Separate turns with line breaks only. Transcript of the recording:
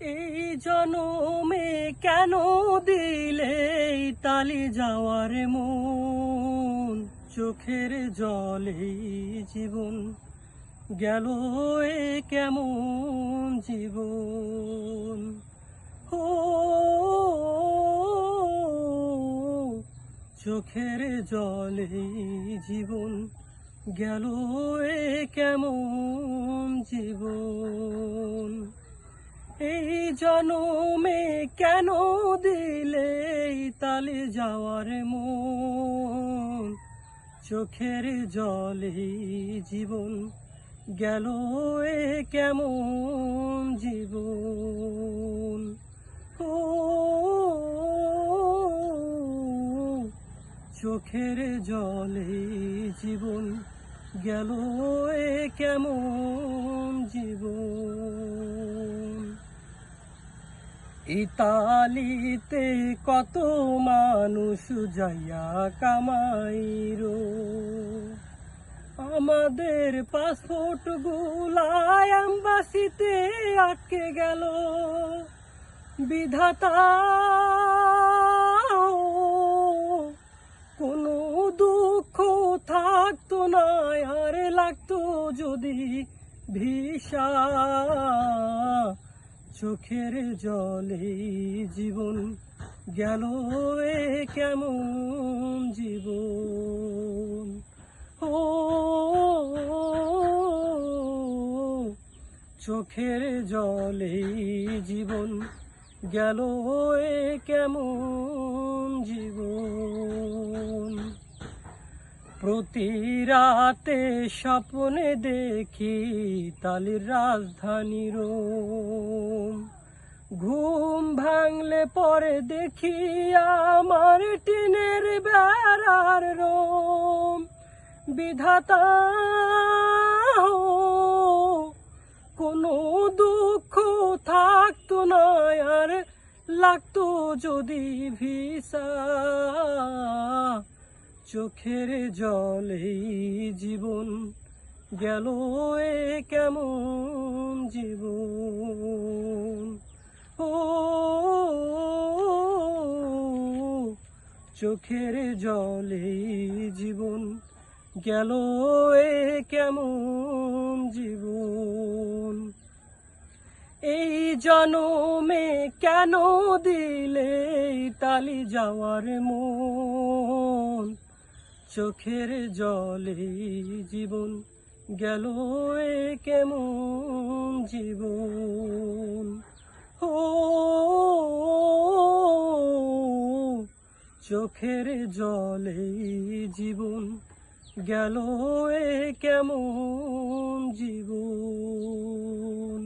এই জনমে কেন দিলে তালি যাওয়ার মন? চোখের জলে জীবন গেল এ কেমন জীবন? ও, চোখের জলে জীবন গেল এ কেমন জীবন? এই জনমে কেন দিলে তালে যাওয়ার মন? চোখের জলে জীবন গেল এ কেমন জীবন? ও, চোখের জলে জীবন গেল এ কেমন জীবন? ইতালিতে কত মানুষ যাইয়া কামাইরো। আমাদের পাসপোর্ট গুলায় অ্যাম্বাসিতে আটকে গেল। বিধাতা, কোনো দুঃখ থাকতো না, আর লাগতো যদি ভিসা। চোখের জলে জীবন গেল এ কেমন জীবন? ও, চোখের জলে জীবন গেল এ কেমন জীবন? প্রতি রাতে স্বপ্নে দেখি তালির রাজধানীর ঘুম ভাঙলে পরে দেখি আমার টিনের বেড়ার রোম। বিধাতা, কোনো দুঃখ থাকতো না আর লাগতো যদি ভিসা। চোখের জলে জীবন গেল এ কেমন জীবন? ও, চোখের জলে জীবন গেল এ কেমন জীবন? এই জনমে কেন দিলে তালি যাওয়ার মন? চোখের জলে জীবন গেল এ কেমন জীবন? ও, চোখের জলে জীবন গেল এ কেমন জীবন?